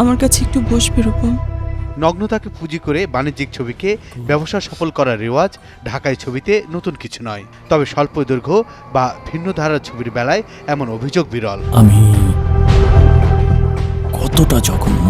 আমার কাছে একটু বসবে রূপম। নগ্নতাকে পুঁজি করে বাণিজ্যিক ছবিকে ব্যবসা সফল করার রেওয়াজ ঢাকায় ছবিতে নতুন কিছু নয়। তবে স্বল্প দৈর্ঘ্য বা ভিন্ন ধারার ছবির বেলায় এমন অভিযোগ বিরল। আমি কতটা জঘন্য?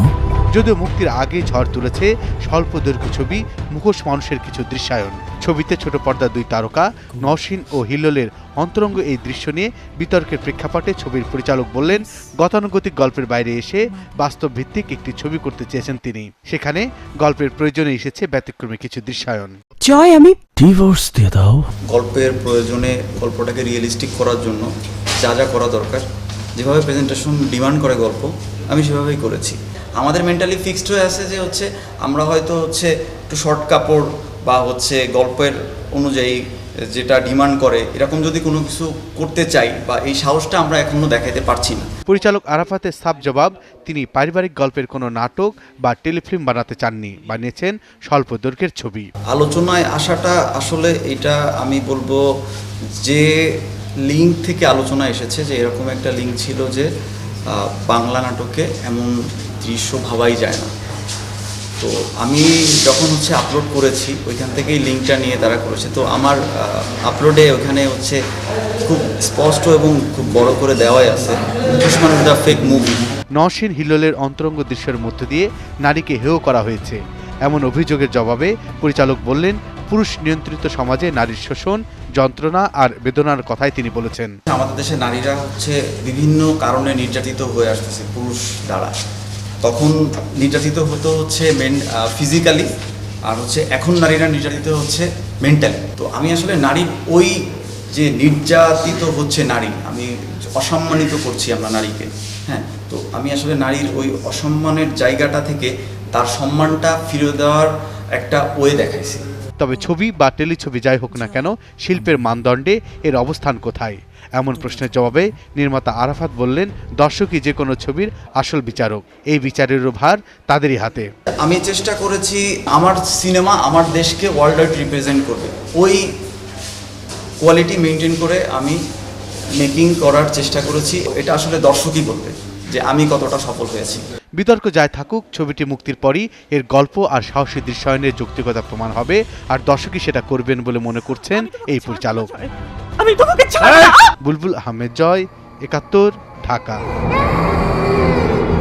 যদিও মুক্তির আগে ঝড় তুলেছে স্বল্প দৈর্ঘ্য ছবি মুখোশ মানুষের কিছু দৃশ্যায়ন। ছবিতে ছোট পর্দার দুই তারকা নওশিন ও হিল্লোলের অন্তরঙ্গ এই দৃশ্য নিয়ে বিতর্কের প্রেক্ষাপটে ছবির পরিচালক বললেন গতানুগতিক গল্পের বাইরে এসে বাস্তব ভিত্তিক একটি ছবি করতে চেয়েছেন তিনি। সেখানে গল্পের প্রয়োজনে এসেছে ব্যতিক্রমী কিছু দৃশ্যায়ন। জয় আমি ডিভোর্স দিয়ে দাও। গল্পের প্রয়োজনে গল্পটাকে রিয়েলিস্টিক করার জন্য যা যা করা দরকার যেভাবে প্রেজেন্টেশন ডিমান্ড করে গল্প আমি সেভাবেই করেছি। আমাদের মেন্টালি ফিক্সড হয়ে আছে যে হচ্ছে আমরা হয়তো হচ্ছে একটু শর্ট কাপড় বা হচ্ছে গল্পের অনুযায়ী যেটা ডিমান্ড করে এরকম যদি কোনো কিছু করতে চাই বা এই সাহসটা আমরা এখনও দেখাতে পারছি না। পরিচালক আরাফাতের সাব জবাব তিনি পারিবারিক গল্পের কোনো নাটক বা টেলিফিল্ম বানাতে চাননি বানিয়েছেন স্বল্প দৈর্ঘ্যের ছবি। আলোচনায় আসাটা আসলে এটা আমি বলব যে লিঙ্ক থেকে আলোচনা এসেছে যে এরকম একটা লিঙ্ক ছিল যে বাংলা নাটকে এমন দৃশ্য ভাবাই যায় না। তো আমি যখন হচ্ছে আপলোড করেছি ওইখান থেকেই লিঙ্কটা নিয়ে তারা করেছে। তো আমার আপলোডে ওখানে হচ্ছে খুব স্পষ্ট এবং খুব বড় করে দেওয়াই আছে। Dushman the fake movie Nawshin হিল্লোলের অন্তরঙ্গ দৃশ্যের মধ্য দিয়ে নারীকে হেয় করা হয়েছে। এমন অভিযোগের জবাবে পরিচালক বললেন পুরুষ নিয়ন্ত্রিত সমাজে নারীর শোষণ যন্ত্রণা আর বেদনার কথাই তিনি বলেছেন। আমাদের দেশে নারীরা হচ্ছে বিভিন্ন কারণে নির্যাতিত হয়ে আসতেছে পুরুষ দ্বারা। তখন নির্যাতিত হতো হচ্ছে মেন ফিজিক্যালি আর হচ্ছে এখন নারীরা নির্যাতিত হচ্ছে মেন্টালি তো আমি আসলে নারীর ওই যে নির্যাতিত হচ্ছে নারী, আমি অসম্মানিত করছি আমরা নারীকে হ্যাঁ? তো আমি আসলে নারীর ওই অসম্মানের জায়গাটা থেকে তার সম্মানটা ফিরে দেওয়ার একটা ওয়ে দেখাইছি। তবে ছবি বা টেলিছবি যাই হোক না কেন, শিল্পের মানদণ্ডে এর অবস্থান কোথায়? এমন প্রশ্নের জবাবে নির্মাতা আরাফাত বললেন, দর্শকই যে কোনো ছবির আসল বিচারক, এই বিচারেরও ভার তাদেরই হাতে। আমি চেষ্টা করেছি আমার সিনেমা আমার দেশকে ওয়ার্ল্ড ওয়াইড রিপ্রেজেন্ট করবে। ওই কোয়ালিটি মেনটেন করে আমি মেকিং করার চেষ্টা করেছি, এটা আসলে দর্শকই বলবে যে আমি কতটা সফল হয়েছি। বিতর্ক যায় থাকুক ছবিটি মুক্তির পরই এর গল্প আর সাহসী দৃশ্যায়নের যৌক্তিকতা প্রমাণ হবে আর দর্শকই সেটা করবেন বলে মনে করছেন এই পরিচালক। আমি বুলবুল আহমেদ জয়! একাত্তর ঢাকা।